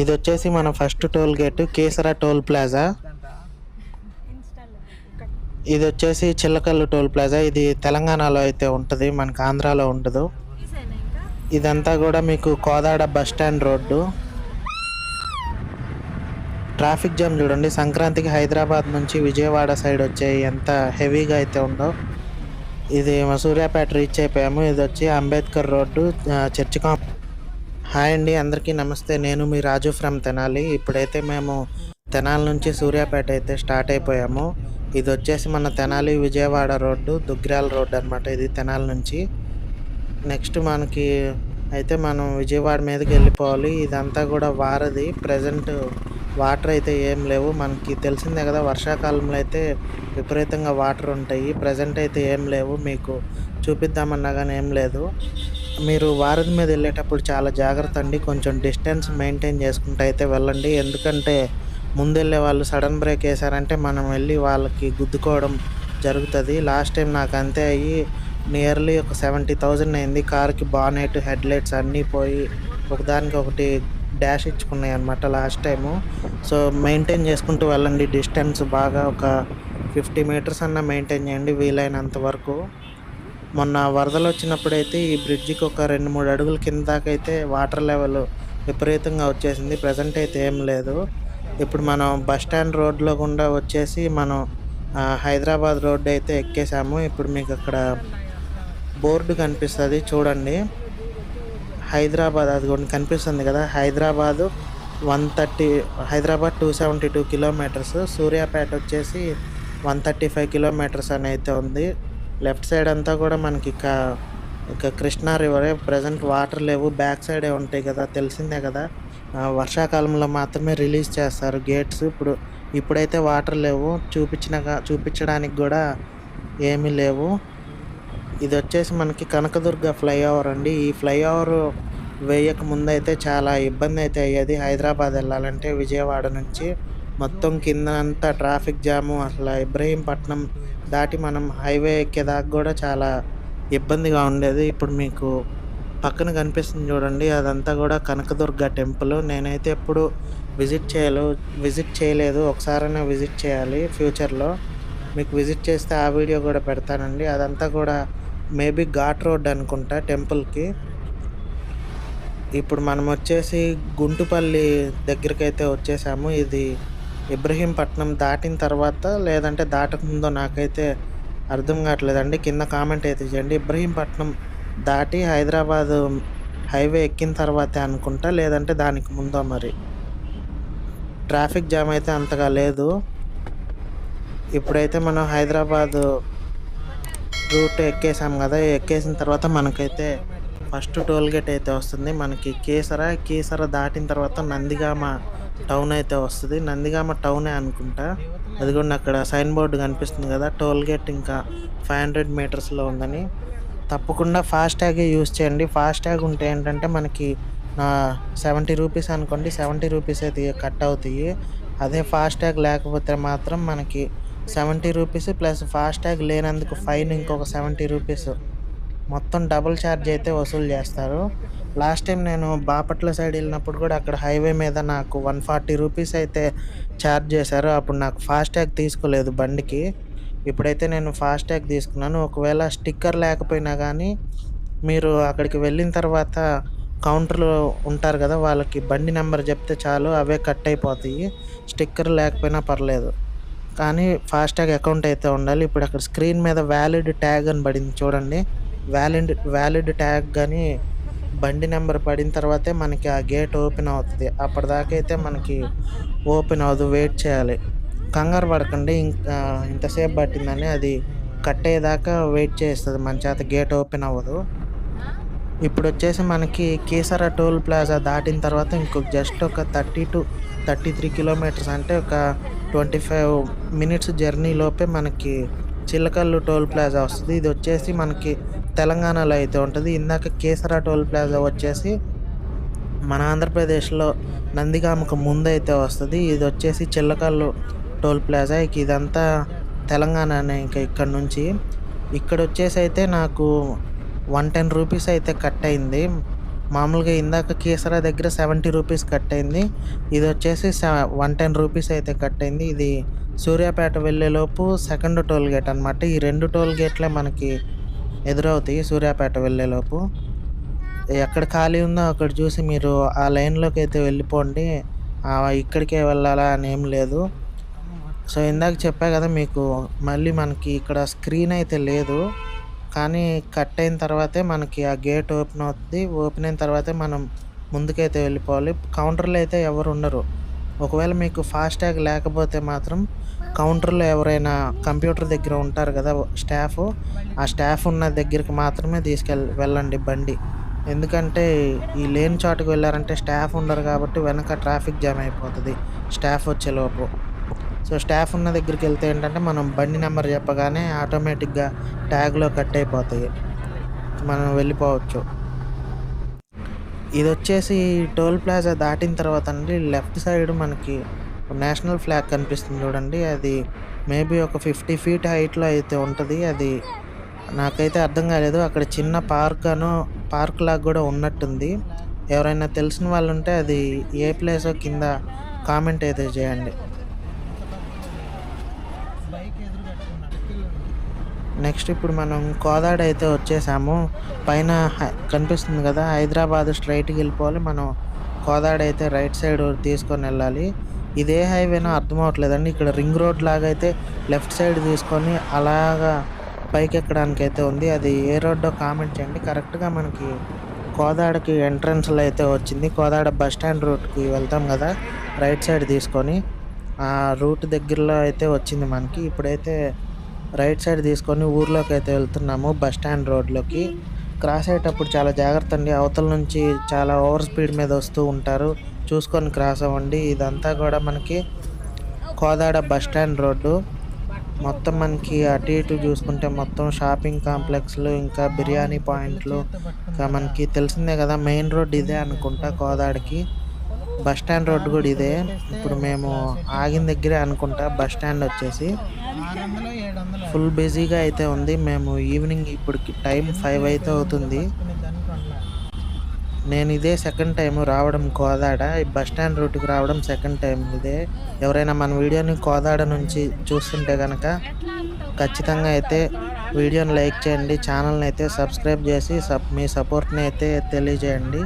ఇది వచ్చేసి మన first toll gate Kesara toll plaza. ఇది వచ్చేసి చిల్లకల్లు టోల్ ప్లాజా. ఇది తెలంగాణలో అయితే ఉంటుంది మనకు ఆంధ్రాలో ఉండదు. ఇదంతా కూడా మీకు Kodad bus stand road. Traffic jam చూడండి సంక్రాంతికి హైదరాబాద్ నుంచి విజయవాడ సైడ్ వచ్చే ఎంత హెవీగా అయితే ఉందో. ఇది మా సూర్యాపేట రీచ్ అయిపోయాము. ఇది వచ్చి Ambedkar road church camp hi అండి అందరికీ నమస్తే. నేను మీ రాజు ఫ్రమ్ తెనాలి. ఇప్పుడైతే మేము తెనాలి నుంచి సూర్యాపేట అయితే స్టార్ట్ అయిపోయాము. ఇది వచ్చేసి మన తెనాలి విజయవాడ రోడ్డు దుగ్గ్రాల రోడ్డు అనమాట ఇది తెనాలి నుంచి. నెక్స్ట్ మనకి అయితే మనం విజయవాడ మీదకి వెళ్ళిపోవాలి. ఇదంతా కూడా వారది ప్రజెంట్ వాటర్ అయితే ఏం లేవు. మనకి తెలిసిందే కదా వర్షాకాలంలో అయితే విపరీతంగా వాటర్ ఉంటాయి. ప్రజెంట్ అయితే ఏం లేవు. మీకు చూపిద్దామన్నా కానీ ఏం లేదు. మీరు వారధి మీద వెళ్ళేటప్పుడు చాలా జాగ్రత్త అండి. కొంచెం డిస్టెన్స్ మెయింటైన్ చేసుకుంటూ అయితే వెళ్ళండి. ఎందుకంటే ముందెళ్ళే వాళ్ళు సడన్ బ్రేక్ వేసారంటే మనం వెళ్ళి వాళ్ళకి గుద్దుకోవడం జరుగుతుంది. లాస్ట్ టైం నాకు అంతే అయ్యి నియర్లీ ఒక సెవెంటీ థౌజండ్ అయింది. కార్కి బానెట్ హెడ్ లైట్స్ అన్నీ పోయి ఒకదానికి ఒకటి డాష్ ఇచ్చుకున్నాయి అనమాట లాస్ట్ టైము. సో మెయింటైన్ చేసుకుంటూ వెళ్ళండి. డిస్టెన్స్ బాగా ఒక ఫిఫ్టీ మీటర్స్ అన్న మెయింటైన్ చేయండి. వీలైనంత వరకు. మొన్న వరదలు వచ్చినప్పుడైతే ఈ బ్రిడ్జికి ఒక రెండు మూడు అడుగుల కింద దాకా అయితే వాటర్ లెవెల్ విపరీతంగా వచ్చేసింది. ప్రజెంట్ అయితే ఏం లేదు. ఇప్పుడు మనం బస్ స్టాండ్ రోడ్లో గుండా వచ్చేసి మనం హైదరాబాద్ రోడ్డు అయితే ఎక్కేసాము. ఇప్పుడు మీకు అక్కడ బోర్డు కనిపిస్తుంది. చూడండి. హైదరాబాద్ అది కూడా కనిపిస్తుంది కదా. Hyderabad one thirty Hyderabad two seventy two kilometres. Suryapet వచ్చేసి వన్ థర్టీ ఫైవ్ కిలోమీటర్స్ అని అయితే ఉంది. లెఫ్ట్ సైడ్ అంతా కూడా మనకి ఇక ఇక కృష్ణా రివరే ప్రజెంట్ వాటర్ లేవు బ్యాక్ సైడే ఉంటాయి కదా తెలిసిందే కదా. వర్షాకాలంలో మాత్రమే రిలీజ్ చేస్తారు గేట్స్. ఇప్పుడు ఇప్పుడైతే వాటర్ లేవు చూపించిన చూపించడానికి కూడా ఏమీ లేవు. ఇది వచ్చేసి మనకి కనకదుర్గ ఫ్లైఓవర్ అండి. ఈ ఫ్లైఓవర్ వేయక ముందైతే చాలా ఇబ్బంది అయితే అయ్యేది. హైదరాబాద్ వెళ్ళాలంటే విజయవాడ నుంచి. మొత్తం కింద అంతా ట్రాఫిక్ జాము అసలు ఇబ్రహీంపట్నం దాటి మనం హైవే ఎక్కేదాకా కూడా చాలా ఇబ్బందిగా ఉండేది. ఇప్పుడు మీకు పక్కన కనిపిస్తుంది చూడండి. అదంతా కూడా కనకదుర్గ టెంపుల్. నేనైతే ఎప్పుడు విజిట్ చేయలేదు విజిట్ చేయలేదు. ఒకసారైనా విజిట్ చేయాలి ఫ్యూచర్లో. మీకు విజిట్ చేస్తే ఆ వీడియో కూడా పెడతానండి. అదంతా కూడా మేబీ ఘాట్ రోడ్ అనుకుంటా టెంపుల్కి. ఇప్పుడు మనం వచ్చేసి గుంటుపల్లి దగ్గరికి అయితే వచ్చేసాము. ఇది ఇబ్రహీంపట్నం దాటిన తర్వాత లేదంటే దాటకముందో నాకైతే అర్థం కావట్లేదండి. కింద కామెంట్ అయితే చేయండి. ఇబ్రహీంపట్నం దాటి హైదరాబాద్ హైవే ఎక్కిన తర్వాతే అనుకుంటా లేదంటే దానికి ముందో మరి. ట్రాఫిక్ జామ్ అయితే అంతగా లేదు. ఇప్పుడైతే మనం హైదరాబాద్ రూట్ ఎక్కేసాం కదా ఎక్కేసిన తర్వాత మనకైతే ఫస్ట్ టోల్ గేట్ అయితే వస్తుంది. మనకి కేసర కేసర దాటిన తర్వాత నందిగామ టౌన్ అయితే వస్తుంది. నందిగామ టౌనే అనుకుంటా. అది కూడా అక్కడ సైన్ బోర్డు కనిపిస్తుంది కదా. టోల్ గేట్ ఇంకా ఫైవ్ హండ్రెడ్ మీటర్స్లో ఉందని. తప్పకుండా ఫాస్ట్ ట్యాగే యూస్ చేయండి. ఫాస్ట్ ట్యాగ్ ఉంటే ఏంటంటే మనకి సెవెంటీ రూపీస్ అనుకోండి. సెవెంటీ రూపీస్ అయితే కట్ అవుతాయి. అదే ఫాస్ట్ ట్యాగ్ లేకపోతే మాత్రం మనకి seventy rupees plus fast tag లేనందుకు ఫైన్ ఇంకొక సెవెంటీ రూపీస్. మొత్తం డబుల్ ఛార్జ్ అయితే వసూలు చేస్తారు. లాస్ట్ టైం నేను బాపట్ల సైడ్ వెళ్ళినప్పుడు కూడా అక్కడ హైవే మీద నాకు వన్ ఫార్టీ రూపీస్ అయితే ఛార్జ్ చేశారు. అప్పుడు నాకు ఫాస్ట్ ట్యాగ్ తీసుకోలేదు బండికి. ఇప్పుడైతే నేను ఫాస్ట్ ట్యాగ్ తీసుకున్నాను. ఒకవేళ స్టిక్కర్ లేకపోయినా కానీ మీరు అక్కడికి వెళ్ళిన తర్వాత కౌంటర్లో ఉంటారు కదా వాళ్ళకి బండి నెంబర్ చెప్తే చాలు అవే కట్ అయిపోతాయి. స్టిక్కర్ లేకపోయినా పర్లేదు. కానీ ఫాస్ట్యాగ్ అకౌంట్ అయితే ఉండాలి. ఇప్పుడు అక్కడ స్క్రీన్ మీద వ్యాలిడ్ ట్యాగ్ అని పడింది చూడండి. వ్యాలిడ్ వ్యాలిడ్ ట్యాగ్ కానీ బండి నెంబర్ పడిన తర్వాతే మనకి ఆ గేట్ ఓపెన్ అవుతుంది. అప్పటిదాకా అయితే మనకి ఓపెన్ అవ్వదు వెయిట్ చేయాలి. కంగారు పడకండి ఇంకా ఇంతసేపు పట్టిందని అది కట్ అయ్యేదాకా వెయిట్ చేస్తుంది. మన చేత గేట్ ఓపెన్ అవ్వదు. ఇప్పుడు వచ్చేసి మనకి కేసర టోల్ ప్లాజా దాటిన తర్వాత ఇంకొక జస్ట్ ఒక thirty to thirty three kilometres అంటే ఒక ట్వంటీ ఫైవ్ మినిట్స్ జర్నీ లోపే మనకి చిలకల్లు టోల్ ప్లాజా వస్తుంది. ఇది వచ్చేసి మనకి తెలంగాణలో అయితే ఉంటుంది. ఇందాక కేసర టోల్ ప్లాజా వచ్చేసి మన ఆంధ్రప్రదేశ్లో నందిగామకు ముందు అయితే వస్తుంది. ఇది వచ్చేసి చిల్లకల్లు టోల్ ప్లాజా. ఇక ఇదంతా తెలంగాణనే ఇంకా ఇక్కడ నుంచి. ఇక్కడ వచ్చేసి అయితే నాకు వన్ టెన్ రూపీస్ అయితే కట్ అయింది. మామూలుగా ఇందాక కేసరా దగ్గర సెవెంటీ రూపీస్ కట్ అయింది. ఇది వచ్చేసి వన్ టెన్ రూపీస్ అయితే కట్ అయింది. ఇది సూర్యాపేట వెళ్ళేలోపు సెకండ్ టోల్ గేట్ అనమాట ఈ రెండు టోల్ గేట్లే మనకి ఎదురవుతాయి సూర్యాపేట వెళ్ళేలోపు. ఎక్కడ ఖాళీ ఉందో అక్కడ చూసి మీరు ఆ లైన్లోకి అయితే వెళ్ళిపోండి. ఇక్కడికే వెళ్ళాలా అని ఏం లేదు. సో ఇందాక చెప్పా కదా మీకు మళ్ళీ మనకి ఇక్కడ స్క్రీన్ అయితే లేదు. కానీ కట్ అయిన తర్వాతే మనకి ఆ గేట్ ఓపెన్ అవుతుంది. ఓపెన్ అయిన తర్వాతే మనం ముందుకైతే వెళ్ళిపోవాలి. కౌంటర్లో అయితే ఎవరు ఉండరు. ఒకవేళ మీకు ఫాస్టాగ్ లేకపోతే మాత్రం కౌంటర్లో ఎవరైనా కంప్యూటర్ దగ్గర ఉంటారు కదా స్టాఫ్ ఆ స్టాఫ్ ఉన్న దగ్గరికి మాత్రమే తీసుకెళ్ వెళ్ళండి బండి. ఎందుకంటే ఈ లేని చోటుకు వెళ్ళారంటే స్టాఫ్ ఉండరు కాబట్టి వెనక ట్రాఫిక్ జామ్ అయిపోతుంది స్టాఫ్ వచ్చేలోపు సో స్టాఫ్ ఉన్న దగ్గరికి వెళ్తే ఏంటంటే మనం బండి నెంబర్ చెప్పగానే ఆటోమేటిక్గా ట్యాగ్లో కట్ అయిపోతాయి. మనం వెళ్ళిపోవచ్చు. ఇది వచ్చేసి టోల్ ప్లాజా దాటిన తర్వాత అండి లెఫ్ట్ సైడ్ మనకి నేషనల్ ఫ్లాగ్ కనిపిస్తుంది చూడండి. అది మేబీ ఒక ఫిఫ్టీ ఫీట్ హైట్లో అయితే ఉంటుంది. అది నాకైతే అర్థం కాలేదు. అక్కడ చిన్న పార్క్ అను పార్క్ లాగా కూడా ఉన్నట్టుంది. ఎవరైనా తెలిసిన వాళ్ళు ఉంటే అది ఏ ప్లేసో కింద కామెంట్ అయితే చేయండి. నెక్స్ట్ ఇప్పుడు మనం కోదాడ అయితే వచ్చేసాము. పైన హై- కనిపిస్తుంది కదా హైదరాబాద్ స్ట్రైట్కి వెళ్ళిపోవాలి. మనం కోదాడ అయితే రైట్ సైడ్ తీసుకొని వెళ్ళాలి. ఇదే హైవేనో అర్థం అవ్వట్లేదండి. ఇక్కడ రింగ్ రోడ్ లాగా అయితే లెఫ్ట్ సైడ్ తీసుకొని అలాగా పైకి ఎక్కడానికి అయితే ఉంది. అది ఏ రోడ్డో కామెంట్ చేయండి. కరెక్ట్గా మనకి కోదాడకి ఎంట్రన్స్లో అయితే వచ్చింది. కోదాడ బస్ స్టాండ్ రూట్కి వెళ్తాం కదా రైట్ సైడ్ తీసుకొని. ఆ రూట్ దగ్గరలో అయితే వచ్చింది మనకి. ఇప్పుడైతే రైట్ సైడ్ తీసుకొని ఊర్లోకి అయితే వెళ్తున్నాము బస్ స్టాండ్ రోడ్లోకి క్రాస్ అయ్యేటప్పుడు చాలా జాగ్రత్త అండి. అవతల నుంచి చాలా ఓవర్ స్పీడ్ మీద వస్తూ ఉంటారు. చూసుకొని క్రాస్ అవ్వండి. ఇదంతా కూడా మనకి కోదాడ బస్ స్టాండ్ రోడ్డు. మొత్తం మనకి అటు ఇటు చూసుకుంటే మొత్తం షాపింగ్ కాంప్లెక్స్లు ఇంకా బిర్యానీ పాయింట్లు ఇంకా మనకి తెలిసిందే కదా మెయిన్ రోడ్ ఇదే అనుకుంటా కోదాడకి. బస్ స్టాండ్ రోడ్ కూడా ఇదే. ఇప్పుడు మేము ఆగిన దగ్గరే అనుకుంటా బస్ స్టాండ్ వచ్చేసి. ఫుల్ బిజీగా అయితే ఉంది. మేము ఈవినింగ్ ఇప్పుడు టైం ఫైవ్ అయితే అవుతుంది. నేను ఇదే సెకండ్ టైం రావడం కోదాడ. ఈ బస్ స్టాండ్ రూట్కి రావడం సెకండ్ టైం ఇదే. ఎవరైనా మన వీడియోని కోదాడ నుంచి చూస్తుంటే కనుక ఖచ్చితంగా అయితే వీడియోని లైక్ చేయండి. ఛానల్ని అయితే సబ్స్క్రైబ్ చేసి సబ్ మీ సపోర్ట్ని అయితే తెలియజేయండి.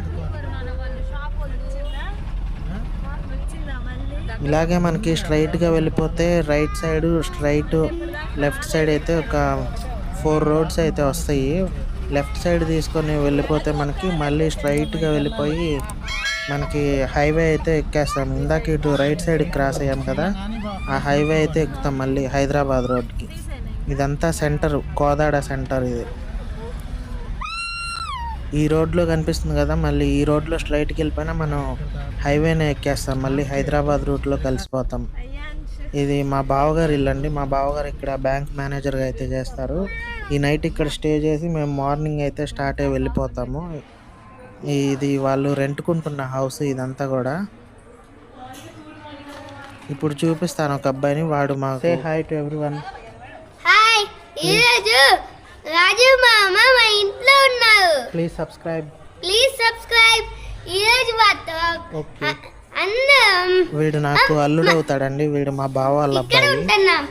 ఇలాగే మనకి స్ట్రైట్గా వెళ్ళిపోతే right side straight left side అయితే ఒక ఫోర్ రోడ్స్ అయితే వస్తాయి. లెఫ్ట్ సైడ్ తీసుకొని వెళ్ళిపోతే మనకి మళ్ళీ స్ట్రైట్గా వెళ్ళిపోయి మనకి హైవే అయితే ఎక్కేస్తాం. ఇందాక ఇటు రైట్ సైడ్ క్రాస్ అయ్యాం కదా ఆ హైవే అయితే ఎక్కుతాం మళ్ళీ హైదరాబాద్ రోడ్కి. ఇదంతా సెంటర్ కోదాడ సెంటర్ ఇది. ఈ రోడ్లో కనిపిస్తుంది కదా మళ్ళీ ఈ రోడ్లో స్ట్రైట్కి వెళ్ళిపోయినా మనం హైవేనే ఎక్కేస్తాం. మళ్ళీ హైదరాబాద్ రూట్లో కలిసిపోతాం. ఇది మా బావగారు ఇల్లు అండి. మా బావగారు ఇక్కడ బ్యాంక్ మేనేజర్గా అయితే చేస్తారు. ఈ నైట్ ఇక్కడ స్టే చేసి మేము మార్నింగ్ అయితే స్టార్ట్ అయ్యి వెళ్ళిపోతాము. ఇది వాళ్ళు రెంట్కుంటున్న హౌస్ ఇదంతా కూడా. ఇప్పుడు చూపిస్తాను ఒక అబ్బాయిని వాడు మాకు హాయ్ టు ఎవ్రీవన్ హాయ్ ఈరోజు రాజు మామ మా ఇంట్లో ఉన్నారు. ప్లీజ్ సబ్స్క్రైబ్ ప్లీజ్ సబ్స్క్రైబ్ ఈరోజు మాతో ఓకే అందరం వీడు నాకు అల్లుడు అవుతాడండి వీడు మా బావ వాళ్ళ ఇక్కడ అబ్బాయి. ఉంటున్నాం.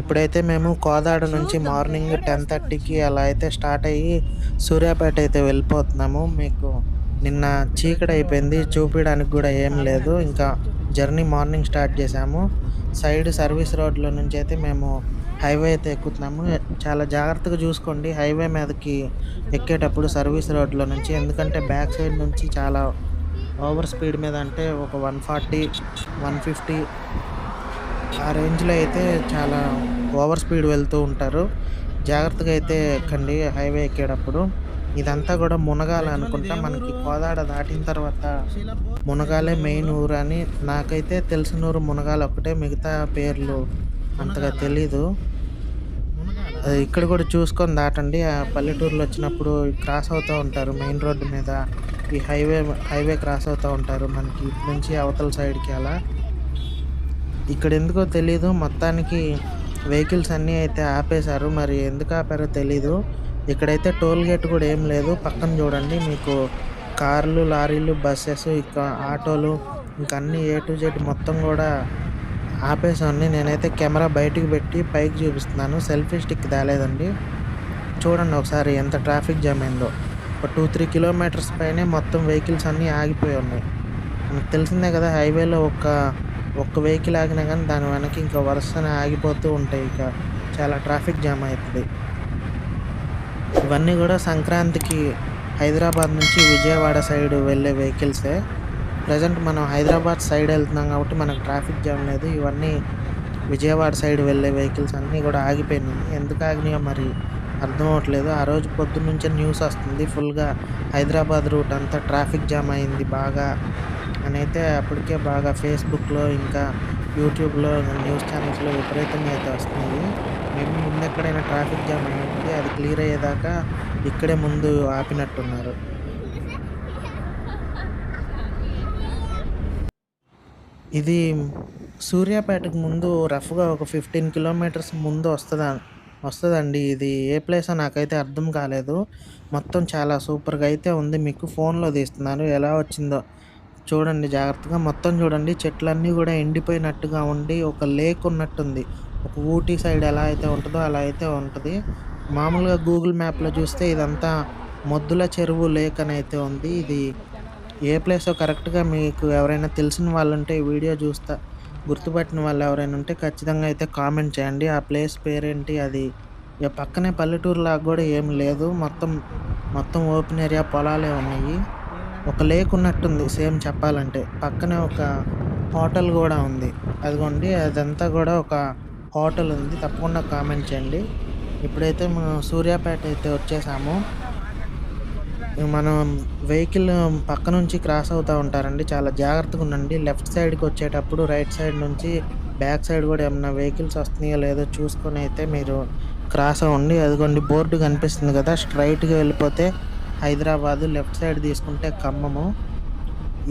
ఇప్పుడైతే మేము కోదాడ నుంచి మార్నింగ్ టెన్ థర్టీకి అలా అయితే స్టార్ట్ అయ్యి సూర్యాపేట అయితే వెళ్ళిపోతున్నాము. మీకు నిన్న చీకటి అయిపోయింది చూపించడానికి కూడా ఏం లేదు. ఇంకా జర్నీ మార్నింగ్ స్టార్ట్ చేసాము సైడ్ సర్వీస్ రోడ్లో నుంచి అయితే మేము హైవే అయితే ఎక్కుతున్నాము. చాలా జాగ్రత్తగా చూసుకోండి హైవే మీదకి ఎక్కేటప్పుడు సర్వీస్ రోడ్లో నుంచి. ఎందుకంటే బ్యాక్ సైడ్ నుంచి చాలా ఓవర్ స్పీడ్ మీద అంటే ఒక వన్ ఫార్టీ వన్ ఫిఫ్టీ ఆ రేంజ్లో అయితే చాలా ఓవర్ స్పీడ్ వెళ్తూ ఉంటారు. జాగ్రత్తగా అయితే ఎక్కండి హైవే ఎక్కేటప్పుడు. ఇదంతా కూడా మునగాల అనుకుంటా. మనకి కోదాడ దాటిన తర్వాత మునగాలే మెయిన్ ఊరు అని నాకైతే తెలిసిన ఊరు మునగాల ఒక్కటే. మిగతా పేర్లు అంతగా తెలీదు. ఇక్కడ కూడా చూసుకొని దాటండి. ఆ పల్లెటూరులో వచ్చినప్పుడు క్రాస్ అవుతూ ఉంటారు. మెయిన్ రోడ్డు మీద ఈ హైవే హైవే క్రాస్ అవుతూ ఉంటారు. మనకి ఇటు నుంచి అవతల సైడ్కి అలా. ఇక్కడ ఎందుకో తెలీదు. మొత్తానికి వెహికల్స్ అన్నీ అయితే ఆపేశారు. మరి ఎందుకు ఆపారో తెలీదు. ఇక్కడైతే టోల్ గేట్ కూడా ఏం లేదు. పక్కన చూడండి మీకు కార్లు లారీలు బస్సెస్ ఇక ఆటోలు ఇంకా అన్ని ఏ టు జెడ్ మొత్తం కూడా ఆపేసాన్ని నేనైతే కెమెరా బయటికి పెట్టి పైకి చూపిస్తున్నాను. సెల్ఫీ స్టిక్ తేలేదండి చూడండి ఒకసారి ఎంత ట్రాఫిక్ జామ్ అయిందో. ఒక టూ త్రీ కిలోమీటర్స్ పైనే మొత్తం వెహికల్స్ అన్నీ ఆగిపోయి ఉన్నాయి. మనకు తెలిసిందే కదా హైవేలో ఒక ఒక్క వెహికల్ ఆగినా కానీ దాని వెనక ఇంకా వరుసనే ఆగిపోతూ ఉంటాయి. ఇక చాలా ట్రాఫిక్ జామ్ అవుతుంది. ఇవన్నీ కూడా సంక్రాంతికి హైదరాబాద్ నుంచి విజయవాడ సైడ్ వెళ్ళే వెహికల్సే. ప్రజెంట్ మనం హైదరాబాద్ సైడ్ వెళ్తున్నాం కాబట్టి మనకు ట్రాఫిక్ జామ్ లేదు. ఇవన్నీ విజయవాడ సైడ్ వెళ్ళే వెహికల్స్ అన్నీ కూడా ఆగిపోయినాయి. ఎందుకు ఆగినాయో మరి అర్థం అవ్వట్లేదు. ఆ రోజు పొద్దున్నుంచే న్యూస్ వస్తుంది. ఫుల్గా హైదరాబాద్ రూట్ అంతా ట్రాఫిక్ జామ్ అయింది. బాగా అయితే అప్పటికే బాగా ఫేస్బుక్లో ఇంకా యూట్యూబ్లో న్యూస్ ఛానల్స్లో విపరీతంగా అయితే వస్తుంది మేము ముందు ఎక్కడైనా ట్రాఫిక్ జామ్ అయ్యింది అది క్లియర్ అయ్యేదాకా ఇక్కడే ముందు ఆపినట్టున్నారు. ఇది సూర్యాపేటకు ముందు రఫ్గా ఒక ఫిఫ్టీన్ కిలోమీటర్స్ ముందు వస్తుందా వస్తుందండి. ఇది ఏ ప్లేస్ నాకైతే అర్థం కాలేదు. మొత్తం చాలా సూపర్గా అయితే ఉంది. మీకు ఫోన్లో తీస్తున్నాను. ఎలా వచ్చిందో చూడండి జాగ్రత్తగా. మొత్తం చూడండి చెట్లన్నీ కూడా ఎండిపోయినట్టుగా ఉండి ఒక లేక్ ఉన్నట్టుంది. ఒక ఊటీ సైడ్ ఎలా అయితే ఉంటుందో అలా అయితే ఉంటుంది. మామూలుగా గూగుల్ మ్యాప్లో చూస్తే ఇదంతా మొద్దుల చెరువు లేక్ అని అయితే ఉంది. ఇది ఏ ప్లేసో కరెక్ట్గా మీకు ఎవరైనా తెలిసిన వాళ్ళు ఉంటే ఈ వీడియో చూస్తా. గుర్తుపట్టిన వాళ్ళు ఎవరైనా ఉంటే ఖచ్చితంగా అయితే కామెంట్ చేయండి. ఆ ప్లేస్ పేరేంటి? అది ఇక పక్కనే పల్లెటూరు లాగా కూడా ఏం లేదు. మొత్తం మొత్తం ఓపెన్ ఏరియా పొలాలే ఉన్నాయి. ఒక లేక్ ఉన్నట్టుంది సేమ్ చెప్పాలంటే. పక్కనే ఒక హోటల్ కూడా ఉంది. అదిగోండి అదంతా కూడా ఒక హోటల్ ఉంది. తప్పకుండా కామెంట్ చేయండి. ఇప్పుడైతే మనం సూర్యాపేట అయితే వచ్చేసాము. మనం వెహికల్ పక్క నుంచి క్రాస్ అవుతూ ఉంటారండి. చాలా జాగ్రత్తగా ఉండండి. లెఫ్ట్ సైడ్కి వచ్చేటప్పుడు రైట్ సైడ్ నుంచి బ్యాక్ సైడ్ కూడా ఏమైనా వెహికల్స్ వస్తున్నాయో లేదో చూసుకొని అయితే మీరు క్రాస్ అవ్వండి. అదిగోండి బోర్డు కనిపిస్తుంది కదా. స్ట్రైట్గా వెళ్ళిపోతే హైదరాబాదు లెఫ్ట్ సైడ్ తీసుకుంటే ఖమ్మము.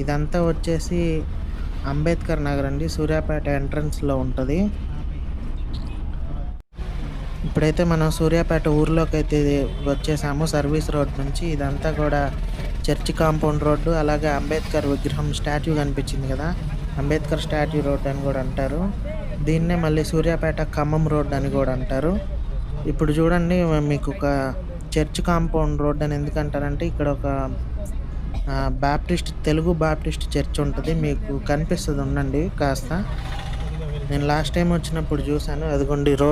ఇదంతా వచ్చేసి అంబేద్కర్ నగర్ అండి. సూర్యాపేట ఎంట్రన్స్లో ఉంటుంది. ఇప్పుడైతే మనం సూర్యాపేట ఊర్లోకి అయితే వచ్చేసాము సర్వీస్ రోడ్ నుంచి. ఇదంతా కూడా చర్చి కాంపౌండ్ రోడ్డు అలాగే అంబేద్కర్ విగ్రహం స్టాట్యూ కనిపించింది కదా. అంబేద్కర్ స్టాట్యూ రోడ్ అని కూడా అంటారు. దీన్నే మళ్ళీ సూర్యాపేట ఖమ్మం రోడ్ అని కూడా అంటారు. ఇప్పుడు చూడండి మీకు ఒక చర్చ్ కాంపౌండ్ రోడ్ అని ఎందుకు అంటారంటే ఇక్కడ ఒక Baptist Baptist Telugu Baptist church ఉంటుంది. మీకు కనిపిస్తుంది ఉండండి కాస్త. నేను లాస్ట్ టైం వచ్చినప్పుడు చూశాను. అదిగోండి రో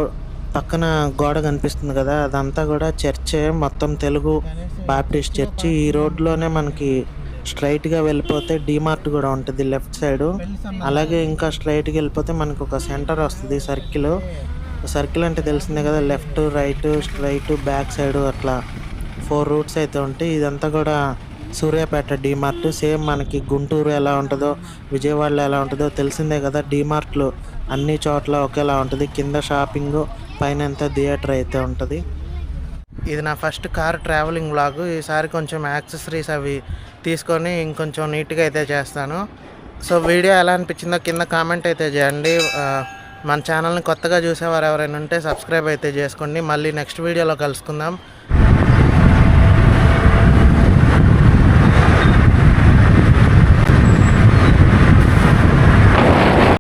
పక్కన గోడ కనిపిస్తుంది కదా. అదంతా కూడా చర్చే. మొత్తం తెలుగు బాప్టిస్ట్ చర్చ్. ఈ రోడ్లోనే మనకి స్ట్రైట్గా వెళ్ళిపోతే డీమార్ట్ కూడా ఉంటుంది లెఫ్ట్ సైడ్. అలాగే ఇంకా స్ట్రైట్గా వెళ్ళిపోతే మనకు ఒక సెంటర్ వస్తుంది సర్కిల్. సర్కిల్ అంటే తెలిసిందే కదా left right straight back side అట్లా. ఫోర్ రూట్స్ అయితే ఉంటాయి. ఇదంతా కూడా సూర్యాపేట డీమార్ట్. సేమ్ మనకి గుంటూరు ఎలా ఉంటుందో విజయవాడలో ఎలా ఉంటుందో తెలిసిందే కదా. డీమార్ట్లు అన్ని చోట్ల ఒకేలా ఉంటుంది. కింద షాపింగ్ పైన అంతా థియేటర్ అయితే ఉంటుంది. ఇది నా ఫస్ట్ కార్ ట్రావెలింగ్ బ్లాగ్ ఈసారి కొంచెం యాక్సెసరీస్ అవి తీసుకొని ఇంకొంచెం నీట్గా అయితే చేస్తాను. సో వీడియో ఎలా అనిపించిందో కింద కామెంట్ అయితే చేయండి. మన ఛానల్ని కొత్తగా చూసేవారు ఎవరైనా ఉంటే సబ్స్క్రైబ్ అయితే చేసుకోండి. మళ్ళీ నెక్స్ట్ వీడియోలో కలుసుకుందాం.